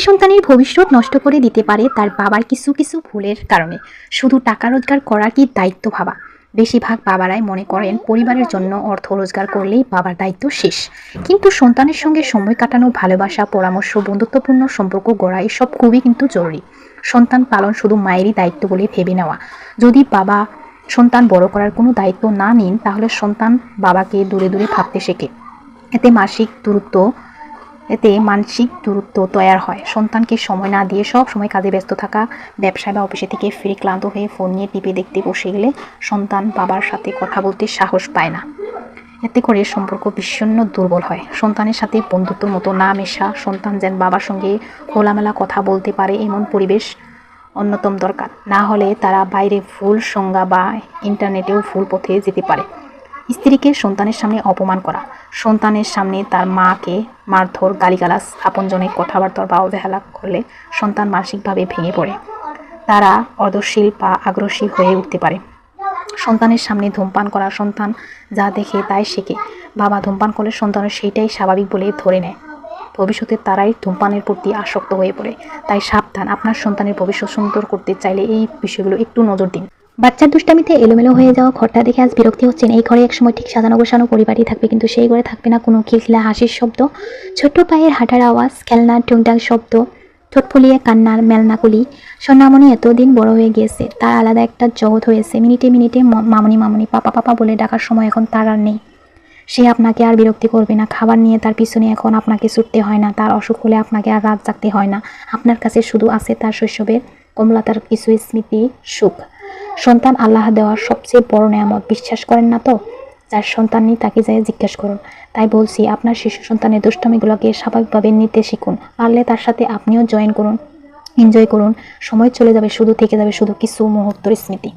সন্তানের ভবিষ্যৎ নষ্ট করে দিতে পারে তার বাবার কিছু কিছু ভুলের কারণে। শুধু টাকা রোজগার করা কি দায়িত্ব ভাবা? বেশিরভাগ বাবারাই মনে করেন, পরিবারের জন্য অর্থ রোজগার করলেই বাবার দায়িত্ব শেষ। কিন্তু সন্তানের সঙ্গে সময় কাটানো, ভালোবাসা, পরামর্শ, বন্ধুত্বপূর্ণ সম্পর্ক গড়া, এসব খুবই কিন্তু জরুরি। সন্তান পালন শুধু মায়েরই দায়িত্ব বলে ভেবে নেওয়া। যদি বাবা সন্তান বড় করার কোনো দায়িত্ব না নিন, তাহলে সন্তান বাবাকে দূরে দূরে ভাবতে শেখে। এতে মাসিক দূরত্ব এতে মানসিক দূরত্ব তৈয়ার হয়। সন্তানকে সময় না দিয়ে সব সময় কাজে ব্যস্ত থাকা ব্যবসায় বা অফিসে থেকে ফিরে ক্লান্ত হয়ে ফোন নিয়ে টিপে দেখতে বসে গেলে সন্তান বাবার সাথে কথা বলতে সাহস পায় না। এতে করে সম্পর্ক বিষণ্ণ দুর্বল হয়। সন্তানের সাথে বন্ধুত্বর মতো না মেশা সন্তান যেন বাবার সঙ্গে খোলামেলা কথা বলতে পারে এমন পরিবেশ অন্যতম দরকার। না হলে তারা বাইরে ভুল সংজ্ঞা বা ইন্টারনেটেও ভুল পথে যেতে পারে। স্ত্রীকে সন্তানের সামনে অপমান করা। সন্তানের সামনে তার মাকে মারধর, গালিগালাজ, আপনজনের কথাবার্তা বা অবহেলা করলে সন্তান মানসিকভাবে ভেঙে পড়ে। তারা অদর্শীল বা আগ্রসী হয়ে উঠতে পারে। সন্তানের সামনে ধূমপান করা সন্তান যা দেখে তাই শেখে। বাবা ধূমপান করলে সন্তানের সেইটাই স্বাভাবিক বলে ধরে নেয়। ভবিষ্যতে তারাই ধূমপানের প্রতি আসক্ত হয়ে পড়ে। তাই সাবধান, আপনার সন্তানের ভবিষ্যৎ সুন্দর করতে চাইলে এই বিষয়গুলো একটু নজর দিন। বাচ্চার দুষ্টামিতে এলোমেলো হয়ে যাওয়া ঘরটা দেখে আজ বিরক্তি হচ্ছেন। এই ঘরে একসময় ঠিক সাজানো গোছানো পরিবারই থাকবে, কিন্তু সেই ঘরে থাকবে না কোনো খিলখিলা হাসির শব্দ। ছোট্ট পায়ের হাঁটার আওয়াজ, খেলনার টুংটাং শব্দ, ঠোঁট ফুলিয়ে কান্নার মেলনাকুলি। সোনামণি এতদিন বড় হয়ে গিয়েছে, তার আলাদা একটা জগৎ হয়েছে। মিনিটে মিনিটে মামনি মামনি, পাপা পাপা বলে ডাকার সময় এখন তার আর নেই। সে আপনাকে আর বিরক্তি করবে না। খাবার নিয়ে তার পিছনে এখন আপনাকে ছুটতে হয় না। তার অসুখ হলে আপনাকে আর রাত জাগতে হয় না। আপনার কাছে শুধু আছে তার শৈশবের কমলাতার কিছু স্মৃতি সুখ। সন্তান আল্লাহ দেওয়ার সবচেয়ে বড় নেয়ামত, বিশ্বাস করেন না তো? যার সন্তান নেই তাকে যাই জিজ্ঞেস করুন। তাই বলছি, আপনার শিশু সন্তানের দুষ্টমিগুলোকে স্বাভাবিকভাবে নিতে শিখুন। পারলে তার সাথে আপনিও জয়েন করুন। এনজয় করুন। সময় চলে যাবে, শুধু থেকে যাবে, শুধু কিছু মুহূর্তর স্মৃতি।